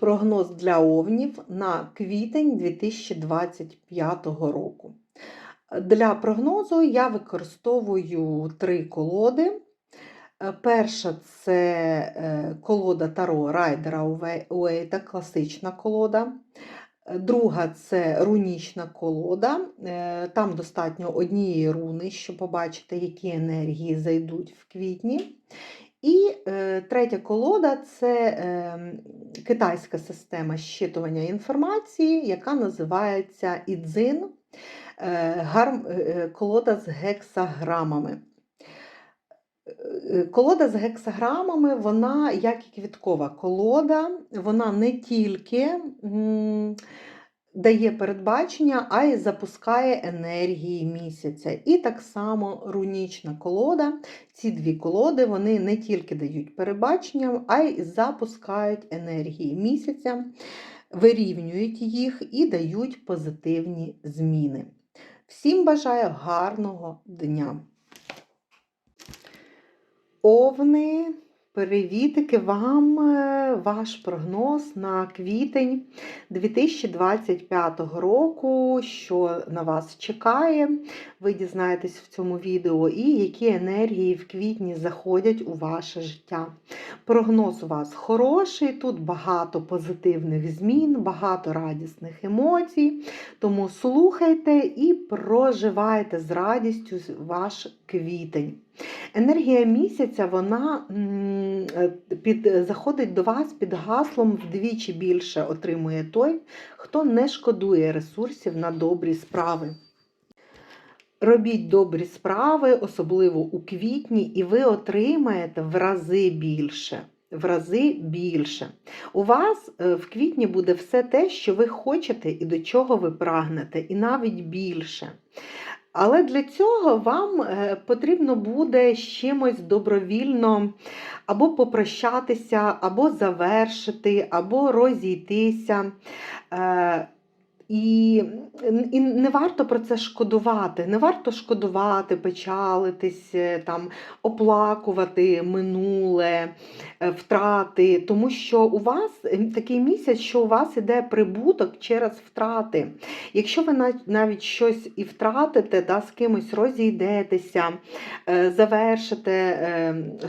Прогноз для овнів на квітень 2025 року. Для прогнозу я використовую три колоди. Е, Перша це е, колода Таро Райдера Уейта, класична колода. Е, Друга це рунічна колода. Там достатньо однієї руни, щоб побачити, які енергії зайдуть в квітні. І е, третя колода це е, китайська система щитування інформації, яка називається Ідзин, е, гарм, е, колода з гексаграмами. Е, Колода з гексаграмами, вона як і квіткова колода, вона не тільки м, дає передбачення, а й запускає енергії місяця. І так само рунічна колода. Ці дві колоди вони не тільки дають передбачення, а й запускають енергії місяця, вирівнюють їх і дають позитивні зміни. Всім бажаю гарного дня! Овни, привітики вам, е, ваш прогноз на квітень 2025 року, що на вас чекає. Ви дізнаєтесь в цьому відео, і які енергії в квітні заходять у ваше життя. Прогноз у вас хороший, тут багато позитивних змін, багато радісних емоцій. Тому слухайте і проживайте з радістю ваш квітень. Енергія місяця вона е, під, заходить до вас під гаслом вдвічі більше отримує той, хто не шкодує ресурсів на добрі справи. Робіть добрі справи, особливо у квітні, і ви отримаєте в рази більше. В рази більше. У вас е, в квітні буде все те, що ви хочете і до чого ви прагнете, і навіть більше. Але для цього вам е, потрібно буде з чимось добровільно або попрощатися, або завершити, або розійтися. І, і не варто про це шкодувати. Не варто шкодувати, печалитись, е, там, оплакувати минуле, е, втрати, тому що у вас е, такий місяць, що у вас іде прибуток через втрати. Якщо ви навіть щось і втратите, да, з кимось розійдетеся, завершите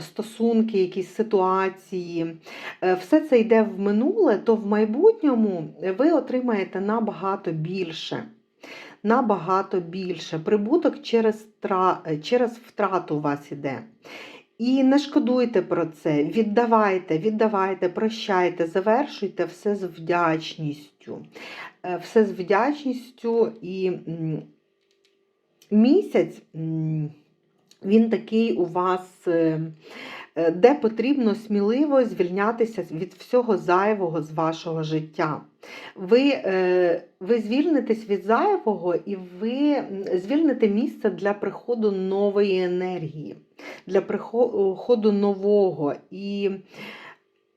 стосунки, якісь ситуації, все це йде в минуле, то в майбутньому ви отримаєте набагато більше. Набагато більше. Прибуток через, через втрату у вас іде. І не шкодуйте про це, віддавайте, віддавайте, прощайте, завершуйте все з вдячністю. Е, Все з вдячністю і місяць, він такий у вас, е, де потрібно сміливо звільнятися від всього зайвого з вашого життя. Ви, е, ви звільнитесь від зайвого і ви звільните місце для приходу нової енергії, для приходу нового. І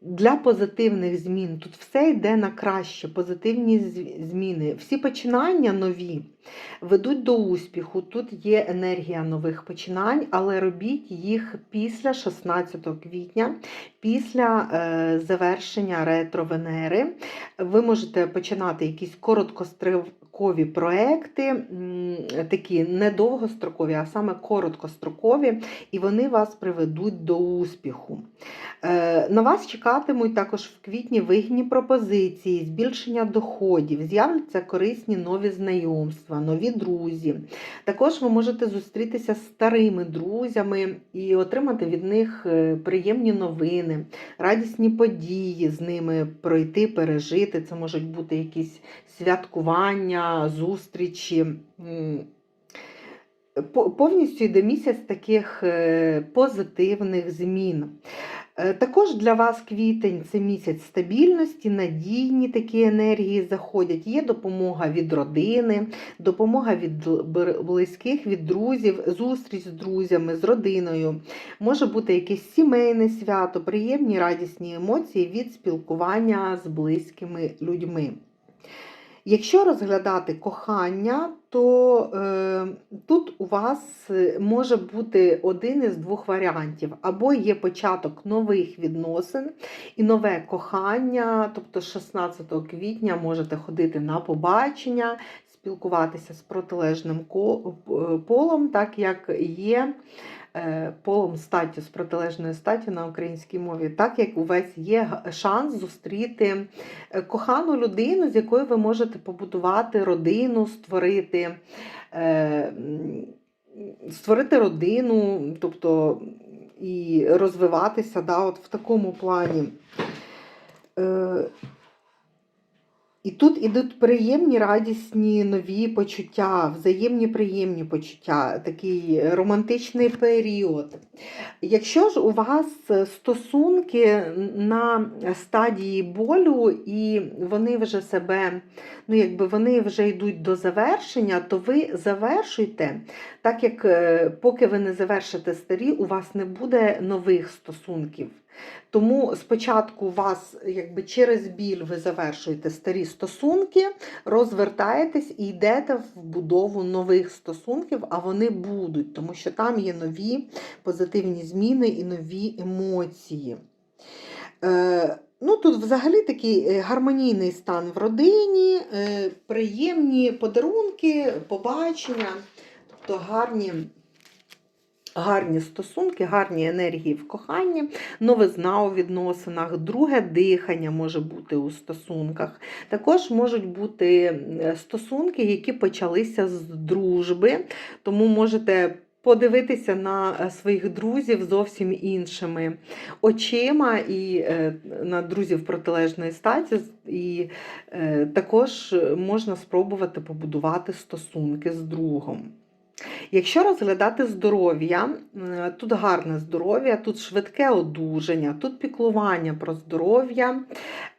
для позитивних змін. Тут все йде на краще, позитивні зміни. Всі починання нові ведуть до успіху. Тут є енергія нових починань, але робіть їх після 16 квітня, після е, завершення ретро-венери. Ви можете починати якісь короткострокові проекти, такі не довгострокові, а саме короткострокові, і вони вас приведуть до успіху. Е, На вас чекатимуть також в квітні вигідні пропозиції, збільшення доходів, з'являться корисні нові знайомства, нові друзі. Також ви можете зустрітися з старими друзями і отримати від них е, приємні новини, радісні події з ними пройти, пережити. Це можуть бути якісь святкування, зустрічі. Повністю йде місяць таких е, позитивних змін. Е, Також для вас квітень це місяць стабільності, надійні такі енергії заходять. Є допомога від родини, допомога від близьких, від друзів, зустріч з друзями, з родиною. Може бути якесь сімейне свято, приємні радісні емоції від спілкування з близькими людьми. Якщо розглядати кохання, то е, тут у вас е, може бути один із двох варіантів. Або є початок нових відносин і нове кохання, тобто 16 квітня можете ходити на побачення, спілкуватися з протилежним е, полом, так як є е, полом статтю з протилежною статтю на українській мові, так як у вас є шанс зустріти е, кохану людину, з якою ви можете побудувати родину, створити, створити родину, тобто і розвиватися да, от в такому плані. І тут ідуть приємні, радісні нові почуття, взаємні приємні почуття, такий романтичний період. Якщо ж у вас стосунки на стадії болю, і вони вже себе, ну якби вони вже йдуть до завершення, то ви завершуйте, так як е, поки ви не завершите старі, у вас не буде нових стосунків. Тому спочатку у вас якби через біль ви завершуєте старі стосунки, розвертаєтесь і йдете в будову нових стосунків, а вони будуть, тому що там є нові позитивні зміни і нові емоції. Е, Ну, тут взагалі такий е, гармонійний стан в родині, е, приємні подарунки, побачення, тобто гарні, гарні стосунки, гарні енергії в коханні, новизна у відносинах, друге дихання може бути у стосунках. Також можуть бути стосунки, які почалися з дружби, тому можете. Подивитися на е, своїх друзів зовсім іншими очима і е, на друзів протилежної статі, і е, також можна спробувати побудувати стосунки з другом. Якщо розглядати здоров'я, тут гарне здоров'я, тут швидке одужання, тут піклування про здоров'я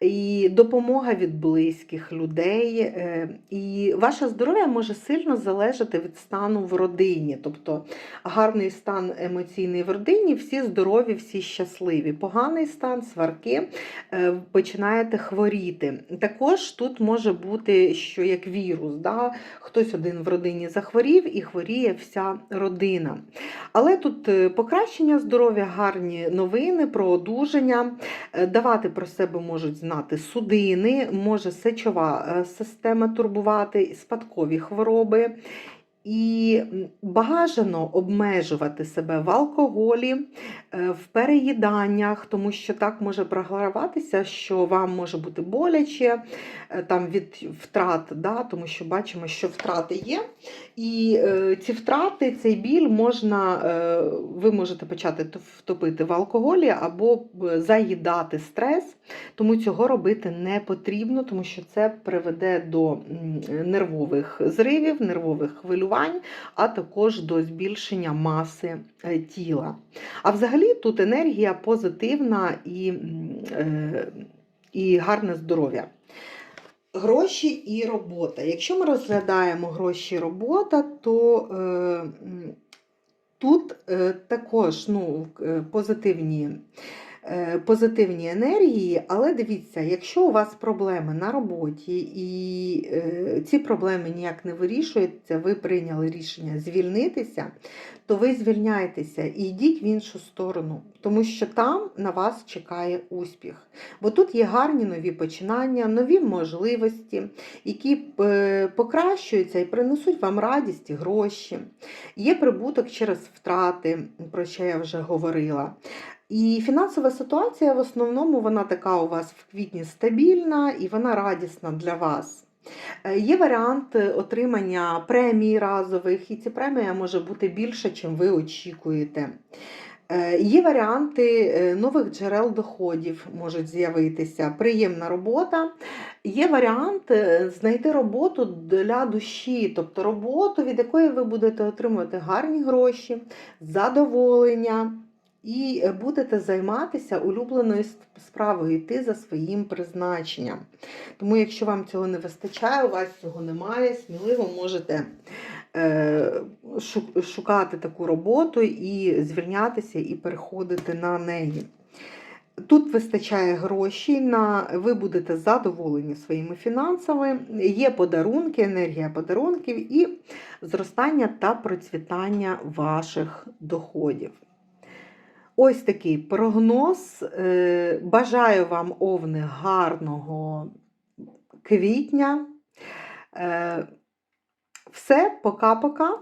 і допомога від близьких людей. е, І ваше здоров'я може сильно залежати від стану в родині. Тобто гарний стан емоційний в родині, всі здорові, всі щасливі. Поганий стан, сварки, е, починаєте хворіти. Також тут може бути, що як вірус, да? хтось один в родині захворів і хворіє вся родина. Але тут е, покращення здоров'я, гарні новини про одужання. Е, Давати про себе можуть знати судини, може сечова е, система турбувати, спадкові хвороби. І бажано обмежувати себе в алкоголі, е, в переїданнях, тому що так може програватися, що вам може бути боляче е, там від втрат, да, тому що бачимо, що втрати є. І е, ці втрати, цей біль можна, е, ви можете почати втопити в алкоголі або заїдати стрес, тому цього робити не потрібно, тому що це приведе до нервових зривів, нервових хвилювань, а також до збільшення маси е, тіла. А взагалі тут енергія позитивна і, е, і гарне здоров'я. Гроші і робота. Якщо ми розглядаємо гроші і робота, то е, тут е, також ну, е, позитивні, позитивні енергії, але дивіться, якщо у вас проблеми на роботі і е, ці проблеми ніяк не вирішуються, ви прийняли рішення звільнитися, то ви звільняєтеся і йдіть в іншу сторону, тому що там на вас чекає успіх. Бо тут є гарні нові починання, нові можливості, які е, покращуються і принесуть вам радість і гроші. Є прибуток через втрати, про що я вже говорила. І фінансова ситуація в основному вона така у вас в квітні стабільна і вона радісна для вас. Е, Є варіант отримання премій разових, і ця премія може бути більше, чим ви очікуєте. Е, Є варіанти е, нових джерел доходів можуть з'явитися, приємна робота. Є варіант е, знайти роботу для душі, тобто роботу, від якої ви будете отримувати гарні гроші, задоволення і е, будете займатися улюбленою справою йти за своїм призначенням. Тому, якщо вам цього не вистачає, у вас цього немає, сміливо можете е, шукати таку роботу і звільнятися, і переходити на неї. Тут вистачає грошей, на ви будете задоволені своїми фінансами, є подарунки, енергія подарунків і зростання та процвітання ваших доходів. Ось такий прогноз. Е, бажаю вам, овни, гарного квітня. Е, все, пока-пока.